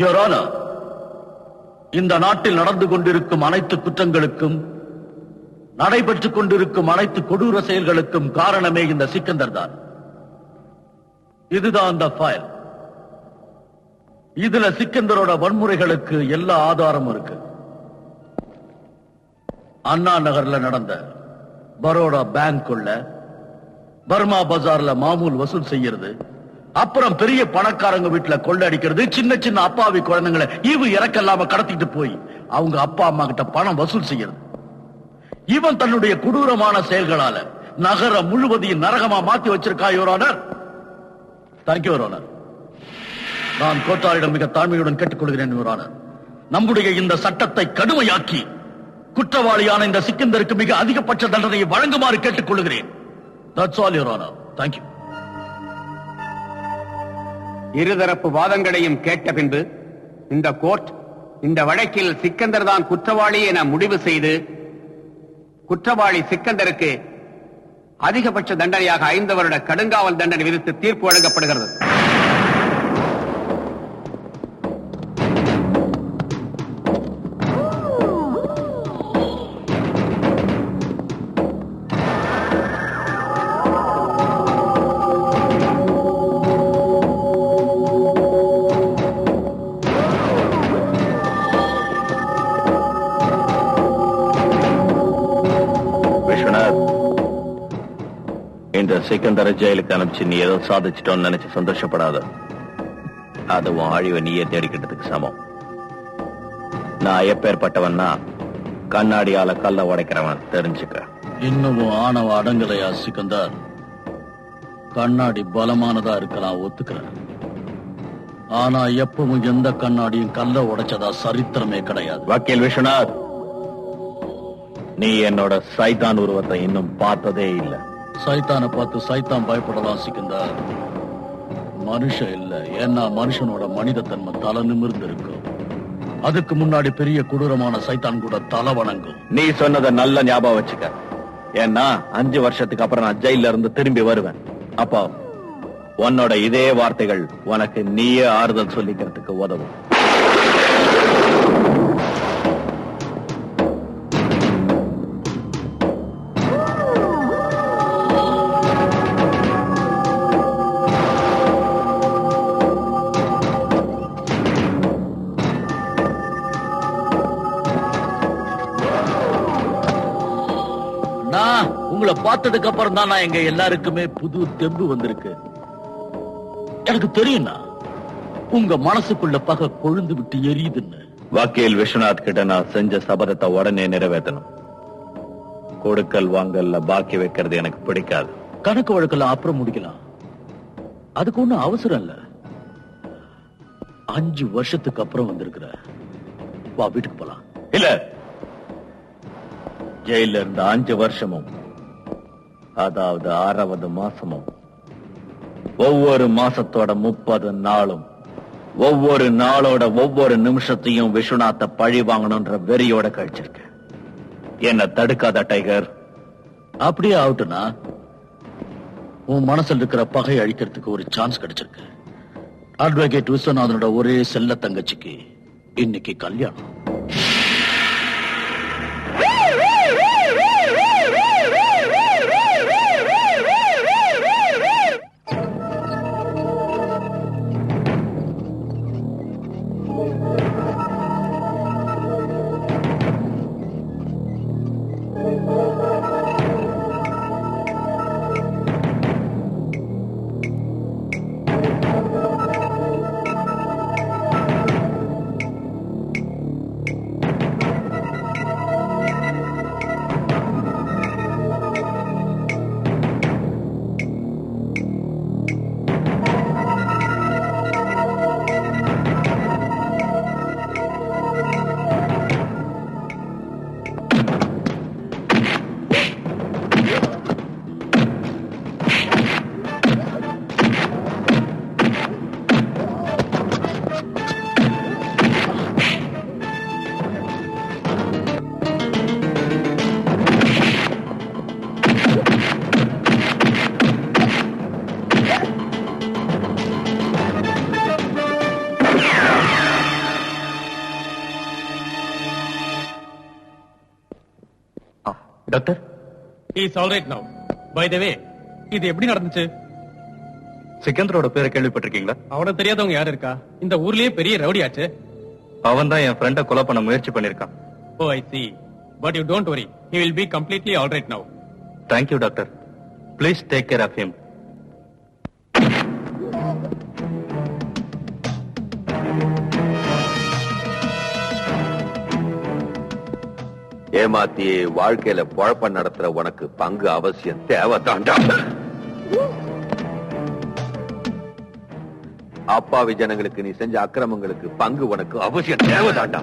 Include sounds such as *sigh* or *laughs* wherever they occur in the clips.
Your honour இந்த நாட்டில் நடந்து கொண்டிருக்கும் அனைத்து குற்றங்களுக்கும் நடைபெற்றுக் கொண்டிருக்கும் அனைத்து கொடூர செயல்களுக்கும் காரணமே இந்த சிக்கந்தர் தான். இதுதான் அந்த ஃபைல் இதுல சிக்கந்தரோட வன்முறைகளுக்கு எல்லா ஆதாரமும் இருக்கு. அண்ணா நகர்ல நடந்த பரோடா பேங்க் கொள்ள பர்மா பஜார்ல மாமூல் வசூல் செய்யறது அப்புறம் பெரிய பணக்காரங்க வீட்டுல கொள்ளடிக்கிறது சின்ன சின்ன அப்பாவி குழந்தைங்களை ஈவு இறக்கல்லாம கடத்திட்டு போய் அவங்க அப்பா அம்மா கிட்ட பணம் வசூல் செய்யறது. இவன் தன்னுடைய கொடூரமான செயல்களால நகரம் முழுவதையும் நரகமா மாத்தி வச்சிருக்கா யோரானர் தேங்க்யூ யோரானர் நான் கோட்டாரிடம் மிக தாழ்மையுடன் கேட்டுக்கொள்கிறேன் யோரானர் நம்முடைய இந்த சட்டத்தை கடுமையாக்கி குற்றவாளியான இந்த சிக்கந்தருக்கு மிக அதிகபட்ச தண்டனையை வழங்குமாறு கேட்டுக்கொள்கிறேன். தட்ஸ் ஆல் யோர் தேங்க்யூ இருதரப்பு வாதங்களையும் கேட்ட பின்பு இந்த கோர்ட் இந்த வழக்கில் சிக்கந்தர் தான் குற்றவாளி என முடிவு செய்து குற்றவாளி சிக்கந்தருக்கு அதிகபட்ச தண்டனையாக ஐந்து வருட கடுங்காவல் தண்டனை விதித்து தீர்ப்பு வழங்கப்படுகிறது. சிக்கந்தர ஜெயிலுக்கு அனுப்பிச்சு நீ ஏதோ சாதிச்சிட்டோன்னு நினைச்சு சந்தோஷப்படாத. அதுவும் அழிவை நீயே தேடிக்கிட்டதுக்கு சமம். நான் எப்பேற்பட்டவன்னா கண்ணாடியால கல்ல உடைக்கிறவன் தெரிஞ்சுக்க. இன்னமும் ஆணவ அடங்கலையா சிக்கந்தர். கண்ணாடி பலமானதா இருக்கலாம் ஒத்துக்கிறேன். ஆனா எப்பவும் எந்த கண்ணாடியும் கல்ல உடைச்சதா சரித்திரமே கிடையாது. வக்கீல் விஸ்வநாத் நீ என்னோட சைத்தான் உருவத்தை இன்னும் பார்த்ததே இல்ல. சைத்தானை பார்த்து சைத்தான் பயப்படலாம் சிக்கந்தர். மனுஷன் இல்ல. ஏன்னா மனுஷனோட மனித தன்மை தலை நிமிர்ந்து இருக்கும் அதுக்கு முன்னாடி பெரிய கொடூரமான சைத்தான் கூட தலை வணங்கும். நீ சொன்னதை நல்ல ஞாபகம் வச்சுக்க. ஏன்னா அஞ்சு வருஷத்துக்கு அப்புறம் நான் ஜெயில இருந்து திரும்பி வருவேன். அப்போ உன்னோட இதே வார்த்தைகள் உனக்கு நீயே ஆறுதல் சொல்லிக்கிறதுக்கு உதவும். உங்களை பார்த்ததுக்கு அப்புறம் தான் நான் எங்க எல்லாருக்குமே புது தெம்பு வந்திருக்கு. எனக்கு தெரியும்னா உங்க மனசுக்குள்ள பகை கொழுந்து விட்டு எரியுதுன்னு. வக்கீல் விஸ்வநாத் கிட்ட நான் செஞ்ச சபதத்தை உடனே நிறைவேற்றணும். கொடுக்கல் வாங்கல்ல பாக்கி வைக்கிறது எனக்கு பிடிக்காது. கணக்கு வழக்கெல்லாம் அப்புறம் முடிக்கலாம். அதுக்கு ஒண்ணும் அவசரம் இல்ல. அஞ்சு வருஷத்துக்கு அப்புறம் வந்திருக்கிற. வா வீட்டுக்கு போலாம். இல்ல. ஜெயில இருந்த அஞ்சு வருஷமும் அதாவது ஆறாவது மாசமும் ஒவ்வொரு மாசத்தோட முப்பது நாளும் ஒவ்வொரு நாளோட ஒவ்வொரு நிமிஷத்தையும் விஸ்வநாத்த பழி வாங்கணும்ன்ற வெறியோட கழிச்சிருக்கேன் என்ன தடுக்காத டைகர். அப்படியே ஆகட்டும்னா உன் மனசுல இருக்கிற பகை அழிக்கிறதுக்கு ஒரு சான்ஸ் கிடைச்சிருக்கு. அட்வொகேட் விஸ்வநாதனோட ஒரே செல்ல தங்கச்சிக்கு இன்னைக்கு கல்யாணம். Doctor? Is all right now by the way இது எப்படி நடந்துச்சு? சிக்கந்தரோட பேரை கேள்விப்பட்டிருக்கீங்களா? அவன தெரியாதவங்க யாரு இருக்கா? இந்த ஊர்லயே பெரிய ரவுடி ஆச்சு. அவன் தான் என் ஃப்ரெண்ட கொலை பண்ண முயற்சி பண்ணிருக்கான் ஓ I see but you don't worry he will be completely all right now thank you doctor. Please take care of him ஏமாத்தி வாழ்க்கையில பொழப்ப நடத்துற உனக்கு பங்கு அவசியம் தேவைதாண்டா. அப்பாவி ஜனங்களுக்கு நீ செஞ்ச அக்கிரமங்களுக்கு பங்கு உனக்கு அவசியம் தேவைதாண்டா.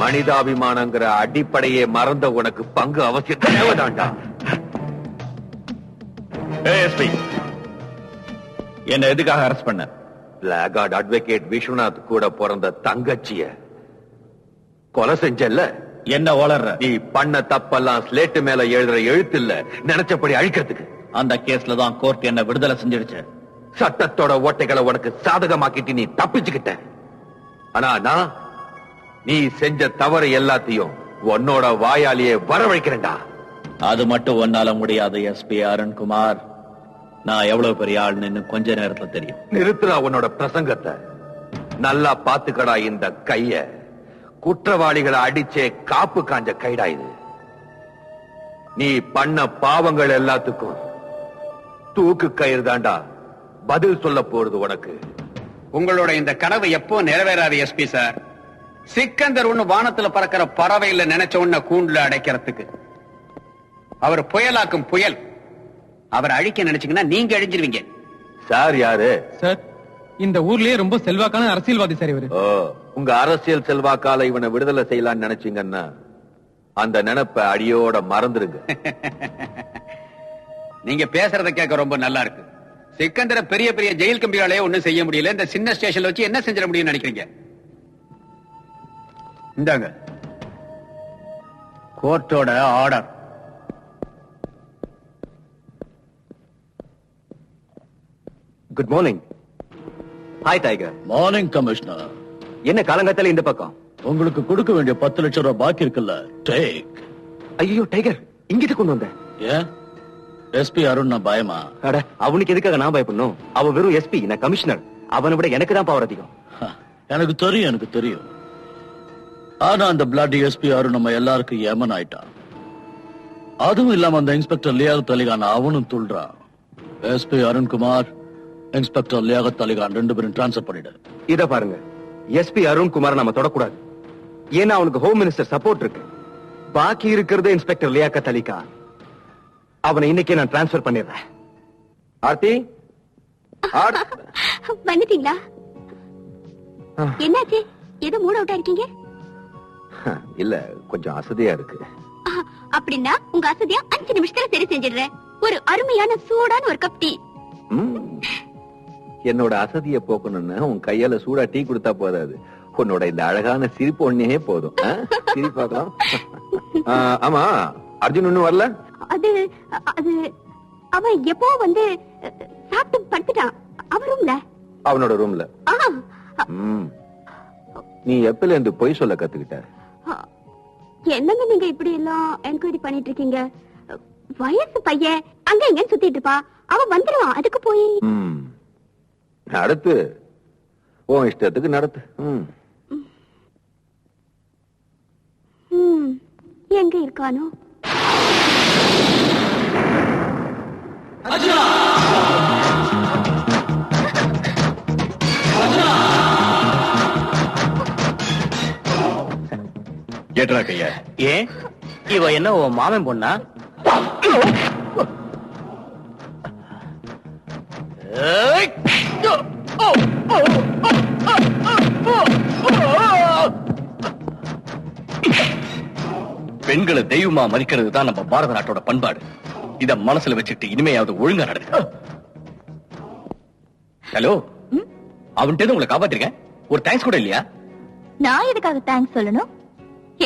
மனிதாபிமானங்கிற அடிப்படையே மறந்த உனக்கு பங்கு அவசியம் தேவைதாண்டா. ஏஎஸ்பி என்ன எதுக்காக அரெஸ்ட் பண்ண? பிளாகார்ட் அட்வொகேட் விஸ்வநாத் கூட பிறந்த தங்கச்சிய கொலை செஞ்சல்ல? என்ன வளர்ற? நீ பண்ண தப்பெல்லாம் ஸ்லேட்டு மேல எழுதுற எழுத்து இல்ல நினைச்சபடி அழிக்கிறதுக்கு. அந்த கேஸ்ல தான் கோர்ட் என்ன விடுதலை செஞ்சிடுச்சு. சட்டத்தோட ஓட்டைகளை உனக்கு சாதகமாக்கிட்டு நீ தப்பிச்சுக்கிட்ட. ஆனா நான் நீ செஞ்ச தவறு எல்லாத்தையும் உன்னோட வாயாலேயே வரவழைக்கிறேன்டா. அது மட்டும் ஒன்னால முடியாது எஸ்பி அருண்குமார். நான் எவ்வளவு பெரிய ஆள்னு கொஞ்ச நேரத்துல தெரியும். நிறுத்துறா உன்னோட பிரசங்கத்தை. நல்லா பாத்துக்கடா இந்த கைய. குற்றவாளிகளை அடிச்சே காப்பு காஞ்ச கைடா இது. நீ பண்ண பாவங்கள் எல்லாத்துக்கும் தூக்கு கயிறு தாண்டா. பதில் சொல்ல போறது உனக்கு. உங்களோட இந்த கனவு எப்போ நிறைவேறாது எஸ்பி சார்? சிக்கந்தர் ஒண்ணு வானத்துல பறக்கிற பறவை இல்ல நினைச்ச உடனே கூண்டுல அடைக்கிறதுக்கு. அவர் புயலாக்கும் புயல். அவர் அழிக்க நினைச்சீங்கன்னா நீங்க அழிஞ்சிருவீங்க. சார் யாரு? சார் இந்த ஊர்லயே ரொம்ப செல்வாக்கான அரசியல்வாதி சார் இவரு. ஓ உங்க அரசியல் செல்வாக்கால இவனை விடுதலை செய்யலாம்னு நினைச்சீங்கன்னா அந்த நினைப்ப அடியோட மறந்துருங்க. *laughs* நீங்க பேசுறத கேட்க ரொம்ப நல்லா இருக்கு. சிக்கந்தர பெரிய பெரிய ஜெயில் கம்பியாலே ஒண்ணும் செய்ய முடியல. இந்த சின்ன ஸ்டேஷன்ல வச்சு என்ன செஞ்சிட முடியும்னு நினைக்கிறீங்க? இந்தாங்க. கோர்ட்டோட order. Good morning hi tiger morning commissioner என்ன காலங்காத்தால இந்த பக்கம்? உங்களுக்கு கொடுக்க வேண்டிய பத்து லட்சம் ரூபாய் பாக்கி இருக்குல்ல? டேக் ஐயோ டைகர் இங்கிட்டு கொண்டு வந்தேன். ஏன்? எஸ்பி அருண் நான் பயமா? அட அவனுக்கு எதுக்காக நான் பயப்படணும்? அவன் வெறும் எஸ்பி நான் கமிஷனர் அவனை விட எனக்கு தான் பவர் அதிகம். எனக்கு தெரியும் எனக்கு தெரியும். ஆனா அந்த பிளாட் எஸ்பி அருண் நம்ம எல்லாருக்கும் ஏமன் ஆயிட்டான். அதுவும் இல்லாம அந்த இன்ஸ்பெக்டர் லியாகத் அலிகான் அவனும் துள்றான். எஸ்பி அருண்குமார் இன்ஸ்பெக்டர் லியாகத் அலிகான் ரெண்டு பேரும் டிரான்ஸ்பர் பண்ணிடு இத பாருங்க. எஸ்பி அருண்குமார் நாம தொடக்கூடாது. ஏன்னா அவனுக்கு ஹோம் மினிஸ்டர் சப்போர்ட் இருக்கு. பாக்கி இருக்கிறது இன்ஸ்பெக்டர் லியாக்கத் அலிகா. அவனை இன்னைக்கே நான் டிரான்ஸ்பர் பண்ணிடுறேன். ஆர்த்தி? ஆர்- வந்துட்டீங்களா? என்னாச்சு? ஏதோ மூட் அவுட்டா இருக்கீங்க? இல்ல கொஞ்சம் அசதியா இருக்கு. அப்படின்னா உங்க அசதியா அஞ்சு நிமிஷத்துல சரி செஞ்சிடுறேன். ஒரு அருமையான சூடான ஒரு கப் டீ. என்னோட அசதியை போக்கணும்னு உன் கையால சூடா டீ கொடுத்தா போதாது. உன்னோட இந்த அழகான சிரிப்பு ஒன்னே போதும்? சிரிப்பாக்கலாம் ஆமா அர்ஜுன் இன்னும் வரல? அது அது அவன் எப்போ வந்து சாப்பிட்டு படுத்துட்டான். அவன் ரூம்ல அவனோட ரூம்ல. நீ எப்பல இருந்து பொய் சொல்ல கத்துக்கிட்ட? என்னங்க நீங்க இப்படி எல்லாம் என்கொயரி பண்ணிட்டு இருக்கீங்க வயசு பையன் அங்க இங்கன்னு சுத்திட்டு இருப்பா. அவன் வந்துருவான் அதுக்கு போய். நடத்து. உன் இஷ்டத்துக்கு நடத்து. எங்க இருக்கானோ? ஏற்றா கையா. ஏன்? இவ என்ன உன் மாமன் பொண்ணா? பெண்களை தெய்வமா மதிக்கிறது தான் நம்ம பாரத நாட்டோட பண்பாடு. இத மனசுல வச்சுட்டு இனிமையாவது ஒழுங்கா நடக்கு ஹலோ? அவன்கிட்ட உங்களை காப்பாத்திருக்கேன். ஒரு தேங்க்ஸ் கூட இல்லையா? நான் எதுக்காக தேங்க்ஸ் சொல்லணும்?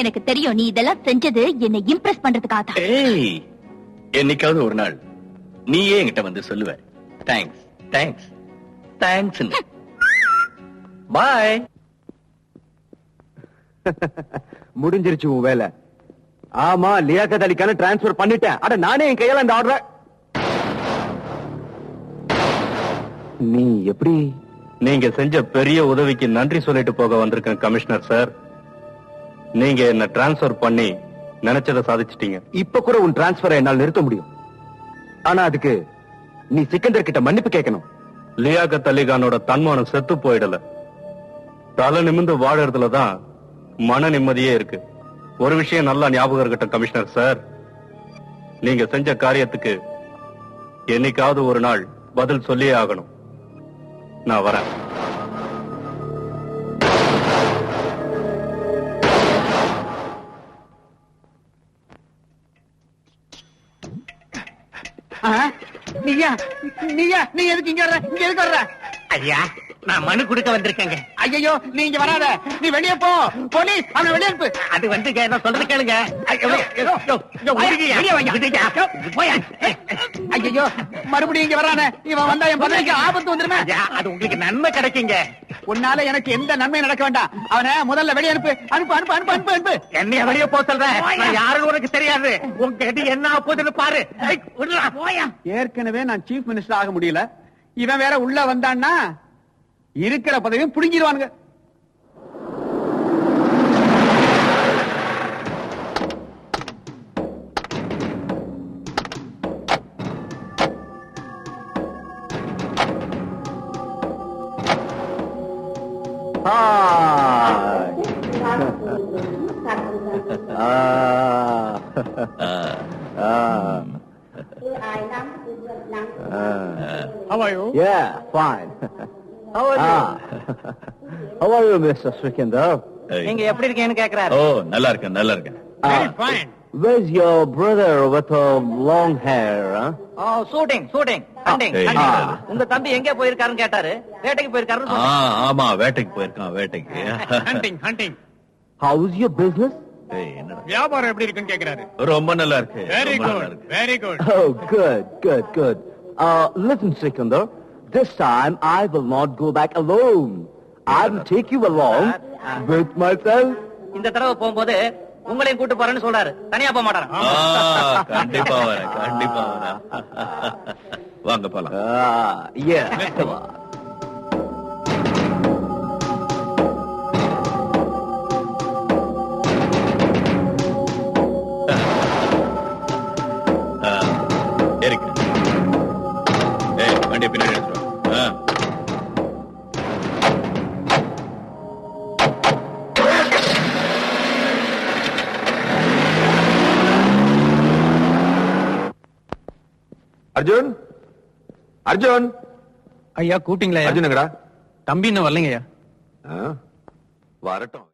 எனக்கு தெரியும் நீ இதெல்லாம் செஞ்சது என்னை இம்ப்ரெஸ் பண்றதுக்காக தான் ஏய் என்னைக்காவது ஒரு நாள் நீயே என்கிட்ட வந்து சொல்லுவ. தேங்க்ஸ் தேங்க்ஸ் தேங்க்ஸ் பாய் முடிஞ்சிருச்சு உன் வேலை. ஆமா லியாக்கத் அலிக்கான டிரான்ஸ்பர் பண்ணிட்டேன். அட நானே என் கையால அந்த ஆர்டர் நீ எப்படி? நீங்க செஞ்ச பெரிய உதவிக்கு நன்றி சொல்லிட்டு போக வந்திருக்கேன் கமிஷனர் சார். நீங்க என்ன டிரான்ஸ்ஃபர் பண்ணி நினைச்சதை சாதிச்சிட்டீங்க. இப்ப கூட உன் டிரான்ஸ்பரை என்னால் நிறுத்த முடியும். ஆனா அதுக்கு நீ சிக்கந்தர் கிட்ட மன்னிப்பு கேட்கணும். லியாகத் அலிகானோட தன்மானம் செத்து போயிடல. தலை நிமிந்து வாழறதுல தான் மன நிம்மதியே இருக்கு. ஒரு விஷயம் நல்லா ஞாபகம் இருக்கட்டும் கமிஷனர் சார். நீங்க செஞ்ச காரியத்துக்கு என்னைக்காவது ஒரு நாள் பதில் சொல்லியே ஆகணும். நான் வரேன். நீயா? நீயா? நீ எதுக்கு இங்க வர்ற? இங்க எதுக்கு வர்ற? ஐயா நான் மனு கொடுக்க வந்திருக்கேங்க. ஐயோ நீ இங்க வராத. நீ வெளியே போ. போலீஸ் அவனை வெளியே அனுப்பு. அது வந்துங்க நான் சொல்றது கேளுங்க. ஐயோ, மறுபடியும் இங்க வரானே இவன் வந்தா என் பதவிக்கு ஆபத்து வந்துருமே. அது உங்களுக்கு நன்மை கிடைக்குங்க. உன்னால எனக்கு எந்த நன்மையும் நடக்க வேண்டாம். அவனை முதல்ல வெளியே அனுப்பு. அனுப்பு அனுப்பு அனுப்பு அனுப்பு அனுப்பு. என்னைய வெளியே போக சொல்றேன். யாருன்னு உனக்கு தெரியாது. உங்ககிட்ட என்ன போகுதுன்னு பாரு. ஏற்கனவே நான் சீஃப் மினிஸ்டர் ஆக முடியல. இவன் வேற உள்ள வந்தான்னா இருக்கிற பதவியும் புடுங்கிடுவானுங்க How are you? Yeah, fine. How are you? Are you, Mr. Srikender? நீங்க எப்படி இருக்கீங்கன்னு கேக்குறாரு ஓ நல்லா இருக்கேன் நல்லா இருக்கேன். Where's your brother with a long hair? Huh? Oh shooting hunting ஏய், ஹண்டிங் ஆ. உங்க தம்பி எங்க போயிருக்காருன்னு கேட்டாரு வேட்டைக்கு போயிருக்காருன்னு ஆமா வேட்டைக்கு போயிருக்கான் வேட்டைக்கு hunting hunting How's your business? ஏய், என்னடா வியாபாரம் எப்படி இருக்குன்னு கேக்குறாரு ரொம்ப நல்லா இருக்கு very good very good Oh, good, good, good. Uh, listen, Srikender. This time I will not go back alone. I will take you along with myself. இந்த தடவை போகும்போது உங்களையும் கூட்டு போறேன்னு சொல்றாரு. தனியா போக மாட்டாரு? கண்டிப்பா வரேன் கண்டிப்பா வரேன். *laughs* வாங்க போலாம். அர்ஜுன்? அர்ஜுன்? ஐயா கூட்டிங்களா அர்ஜுன் எங்கடா? தம்பி இன்னும் வரலைங்க ஐயா. ஆ, வரட்டும்.